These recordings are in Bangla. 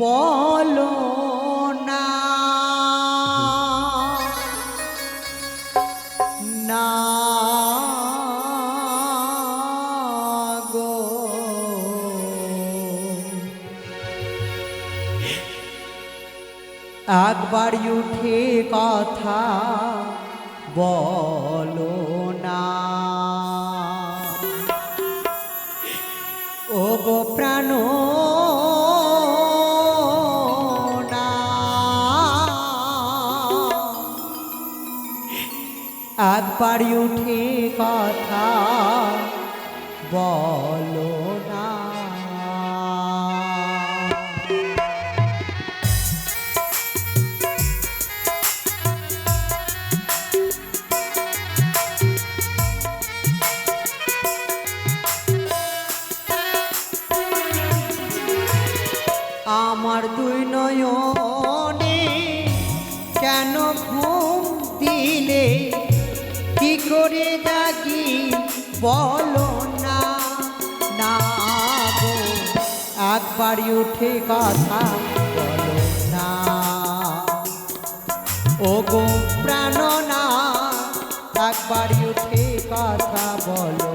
বলো না। না গো। একবার উঠে কথা বলো না। ও গো প্রাণ একবার উঠে কথা বলো করে থাকি, বলো না না গো। একবার উঠে কথা বলো না। ও গো প্রাণনা একবারই একবার উঠে কথা বলো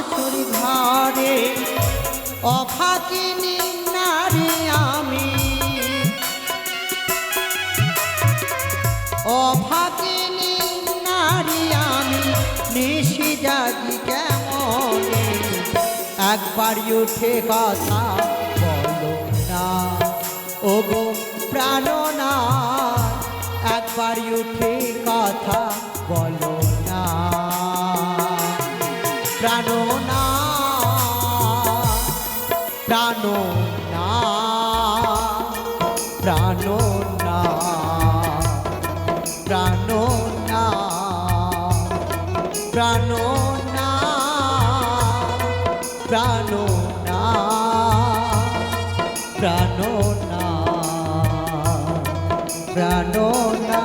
নবাসুর ঘরে, অভাগিনী নারী আমি। অভাগিনী নারী আমি, নিশি জাগি কেমনে? একবার উঠে কথা বলো না ও গো প্রাণ না একবার উঠে কথা বলো প্রাণ না প্রাণ না প্রাণ না প্রাণ না প্রাণ না প্রাণ না প্রাণ না।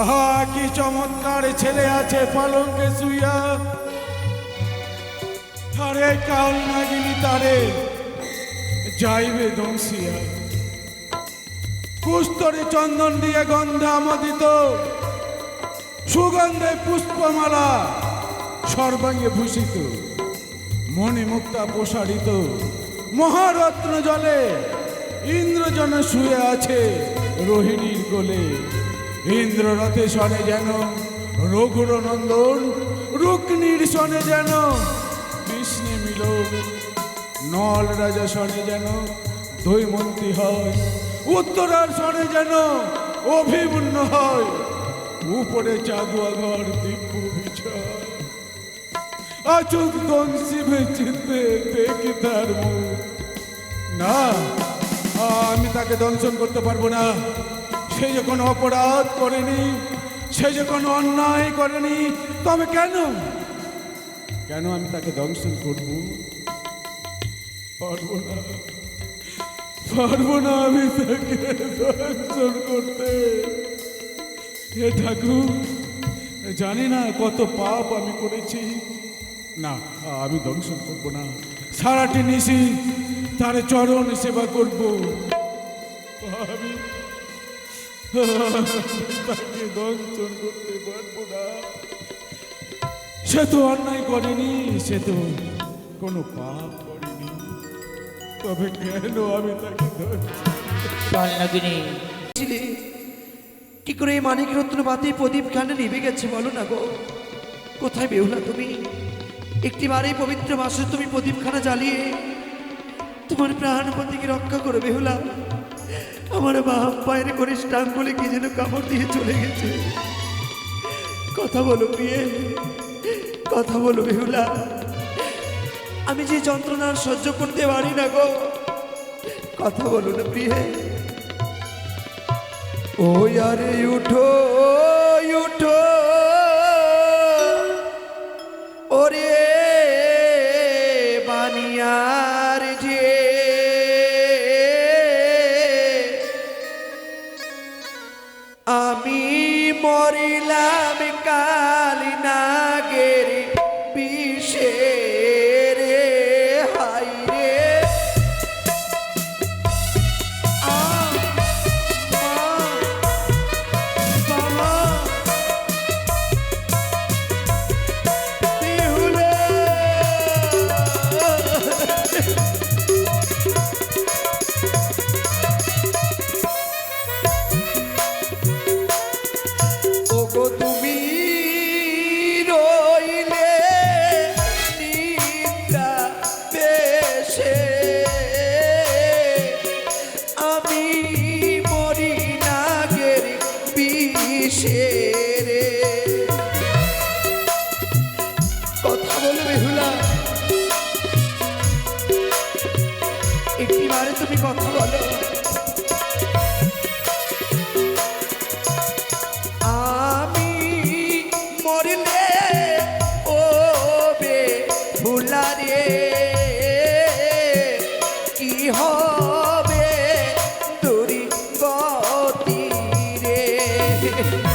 আহা, কি চমৎকার ছেলে আছে পালঙ্কে শুইয়া। তারে কাল নাগিনি তারে। যাইবে দংশিয়া কুস্তরে চন্দন দিয়ে গন্ধে আমোদিত। সুগন্ধে পুষ্পমালা সর্বাঙ্গে ভূষিত। মণি মুক্তা প্রসারিত। মহারত্ন জলে ইন্দ্রজন শুয়ে আছে রোহিণীর কোলে। ইন্দ্র রথে সনে যেন রঘুর নন্দন রুক্মিণীর সনে যেন নল রাজা সনে যেন, দৈমন্তী হয়। উত্তরার সনে যেন, অভিমন্য হয়। উপরে চাঁদুয়া ঘর, দিব্য দেখি তার না, আমি তাকে দংশন করতে পারব না। সে যে কোনো অপরাধ করেনি, সে যে কোনো অন্যায় করেনি, তবে কেন? কেন আমি তাকে দংশন করব? পারব না। পারব না আমি তাকে দংশন করতে। হে ঠাকুর, জানি না কত পাপ আমি করেছি। না, আমি দংশন করব না। সারাটি নিশি তার চরণ সেবা করব। আমি তাকে দংশন করতে পারব না। সে তো অন্যায় করেনি, সে তো কোনো পাপ তবে কেন আমি তাকে ধরছি চল নগিনী কি করে এই মানিক রত্ন বাতি প্রদীপ খানে নিভে গেছে বলো না গো? কোথায় বেহুলা তুমি? একটি বারেই পবিত্র মাসে তুমি প্রদীপখানা জ্বালিয়ে তোমার প্রাণপতিকে রক্ষা করো বেহুলা। আমার বাপ পায়ের করে বলে কি যেন কামড় দিয়ে চলে গেছে। কথা বলো প্রিয়ে কথা বলো বেহুলা। আমি যে যন্ত্রণার সহ্য করতে পারি না গো। কথা বলুন প্রিয়ে। ও আরে উঠো উঠো। ওরে মরি নাগের বিষে Yeah.